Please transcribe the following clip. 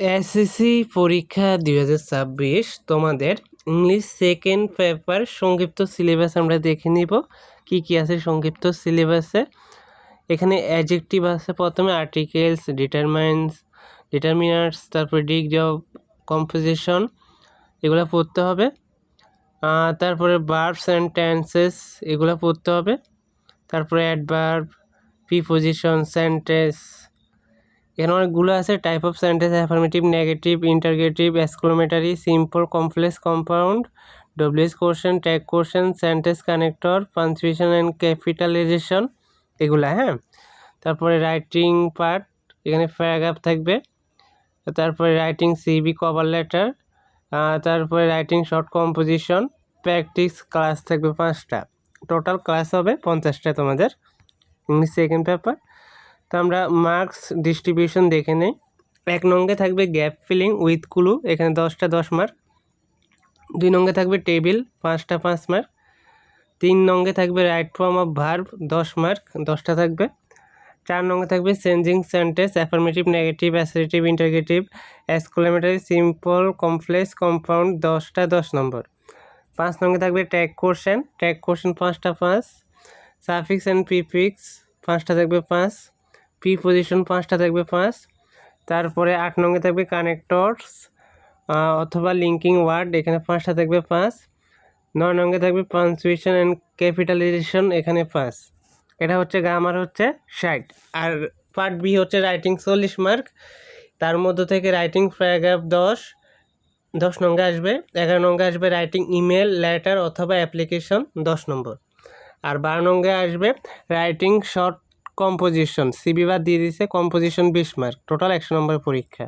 SSC পরীক্ষা দুই হাজার ছাব্বিশ, তোমাদের ইংলিশ সেকেন্ড পেপার সংক্ষিপ্ত সিলেবাস আমরা দেখে নিব। কি কি আছে সংক্ষিপ্ত সিলেবাসে এখানে অ্যাজেক্টিভ আছে প্রথমে আর্টিকেলস ডিটারমাইন্স ডিটারমিনার্স তারপরে ডিগ্রি অফ কম্পোজিশন এগুলো পড়তে হবে। তারপরে বার্বস অ্যান্ড টেন্সেস এগুলো পড়তে হবে। তারপরে অ্যাডভার্ব প্রিপোজিশন সেন্টেন্স এখানে অনেকগুলো আছে type of sentence affirmative negative interrogative exclamatory simple complex compound WH question tag question sentence connector punctuation and capitalisation এগুলো হ্যাঁ? তারপরে রাইটিং পার্ট এখানে প্যারাগ্রাফ থাকবে। তারপরে রাইটিং সিবি কভার লেটার তারপরে writing short composition practice class থাকবে পাঁচটা। Total class হবে পঞ্চাশটা তোমাদের। ইংলিশ সেকেন্ড পেপার তো আমরা মার্কস ডিস্ট্রিবিউশন দেখে নেই। এক নঙ্গে থাকবে গ্যাপ ফিলিং উইথ কুলু এখানে দশটা দশ মার্ক দুই নঙ্গে থাকবে টেবিল পাঁচটা পাঁচ মার্ক তিন নঙ্গে থাকবে রাইট ফর্ম অফ ভার্ব দশ মার্ক দশটা থাকবে। চার নঙ্গে থাকবে changing sentence affirmative negative assertive interrogative exclamatory simple complex compound দশটা দশ নম্বর। পাঁচ নঙ্গে থাকবে ট্যাগ কোশ্চেন ট্যাগ কোশ্চেন পাঁচটা পাঁচ। সাফিক্স অ্যান্ড প্রিফিক্স পাঁচটা থাকবে পাঁচ। পি পজিশন পাঁচটা থাকবে পাঁচ। তারপরে আট নঙ্গে থাকবে কানেক্টরস অথবা লিঙ্কিং ওয়ার্ড এখানে পাঁচটা থাকবে পাঁচ। নয় নঙ্গে থাকবে পাঞ্চুয়েশন অ্যান্ড ক্যাপিটালাইজেশন এখানে পাঁচ। এটা হচ্ছে গ্রামার হচ্ছে ষাট। আর পার্ট বি হচ্ছে রাইটিং চল্লিশ মার্ক তার মধ্য থেকে রাইটিং প্যারাগ্রাফ দশ। দশ নঙ্গে আসবে। এগারো নঙ্গে আসবে রাইটিং ইমেল লেটার অথবা অ্যাপ্লিকেশন দশ নম্বর। আর বারো নঙ্গে আসবে রাইটিং শর্ট কম্পোজিশন সিবি বাদ দিয়ে দিছে কম্পোজিশন বিশ মার্ক টোটাল একশো নম্বর পরীক্ষা।